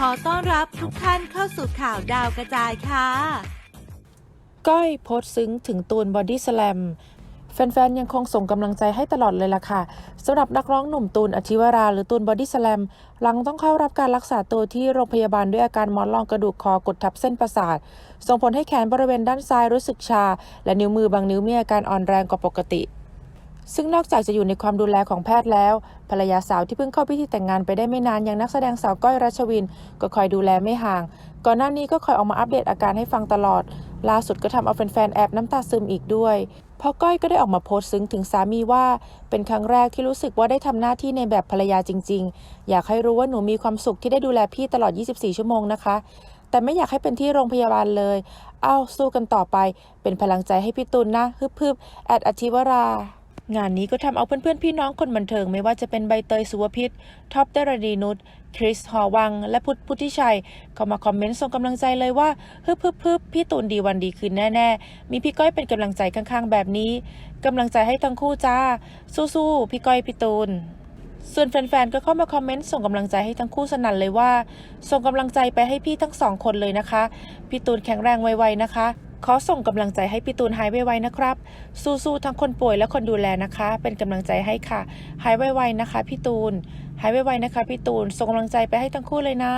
ขอต้อนรับทุกท่านเข้าสู่ข่าวดาวกระจายค่ะ ก้อยโพสซึ้งถึงตูนบอดี้สแลมแฟนๆ ยังคงส่งกำลังใจให้ตลอดเลยล่ะค่ะสำหรับนักร้องหนุ่มตูนอธิวรา หรือตูนบอดี้สแลมหลังต้องเข้ารับการรักษาตัวที่โรงพยาบาลด้วยอาการมอนรองกระดูกคอกดทับเส้นประสาท ส่งผลให้แขนบริเวณด้านซ้ายรู้สึกชา และนิ้วมือบางนิ้วมีอาการอ่อนแรงกว่าปกติ ซึ่งนอกจากจะอยู่ในความดูแลของแพทย์แล้ว ภรรยาสาวที่เพิ่งเข้าพิธีแต่งงานไปได้ไม่นานอย่างนักแสดงสาวก้อยรัชวิน ก็คอยดูแลไม่ห่าง ก่อนหน้านี้ก็คอยออกมาอัปเดตอาการให้ฟังตลอด ล่าสุดก็ทำเอาแฟนๆแอบน้ำตาซึมอีกด้วยพราะก้อยก็ได้ออกมาโพสต์ซึ้งถึงสามีว่า เป็นครั้งแรกที่รู้สึกว่าได้ทำหน้าที่ในแบบภรรยาจริง ๆ อยากให้รู้ว่าหนูมีความสุขที่ได้ดูแลพี่ตลอด 24 ชั่วโมงนะคะ แต่ไม่อยากให้เป็นที่โรงพยาบาลเลย เอ้าสู้กันต่อไป เป็นพลังใจให้พี่ตุลนนะฮึบๆแอดอธิวรา งานนี้ก็ทำเอาเพื่อนๆพี่น้องคนบันเทิงไม่ว่าจะเป็นใบเตยสุวพิษท็อปเดรดีนุชคริสหอวัง และพุทธพุทธิชัยเข้ามาคอมเมนต์ส่งกำลังใจเลยว่าฮึบฮึบฮึบพี่ตูนดีวันดีคืนแน่ๆ มีพี่ก้อยเป็นกำลังใจข้างๆ แบบนี้กำลังใจให้ทั้งคู่จ้า สู้ๆพี่ก้อยพี่ตูนส่วนแฟนๆ ก็เข้ามาคอมเมนต์ส่งกำลังใจให้ทั้งคู่สนั่นเลยว่า ส่งกำลังใจไปให้พี่ทั้งสองคนเลยนะคะ พี่ตูนแข็งแรงไวๆนะคะ ขอส่งกำลังใจให้พี่ตูนหายไวๆนะครับ สู้ๆทั้งคนป่วยและคนดูแลนะคะ เป็นกำลังใจให้ค่ะ หายไวๆนะคะพี่ตูน หายไวๆนะคะพี่ตูน ส่งกำลังใจไปให้ทั้งคู่เลยนะ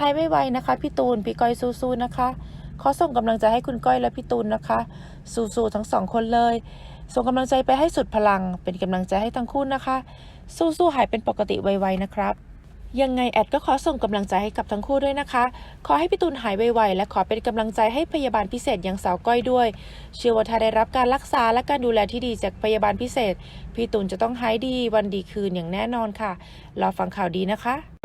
หายไวๆนะคะพี่ตูน พี่ก้อยสู้ๆนะคะ ขอส่งกำลังใจให้คุณก้อยและพี่ตูนนะคะ สู้ๆทั้งสองคนเลย ส่งกำลังใจไปให้สุดพลัง เป็นกำลังใจให้ทั้งคู่นะคะ สู้ๆหายเป็นปกติไวๆนะครับ ยังไงแอดก็ขอส่งกำลังใจให้กับทั้งคู่ด้วยนะคะ ขอให้พี่ตูนหายไวๆ และขอเป็นกำลังใจให้พยาบาลพิเศษอย่างสาวก้อยด้วย เชื่อว่าถ้าได้รับการรักษาและการดูแลที่ดีจากพยาบาลพิเศษ พี่ตูนจะต้องหายดีวันดีคืนอย่างแน่นอนค่ะ รอฟังข่าวดีนะคะ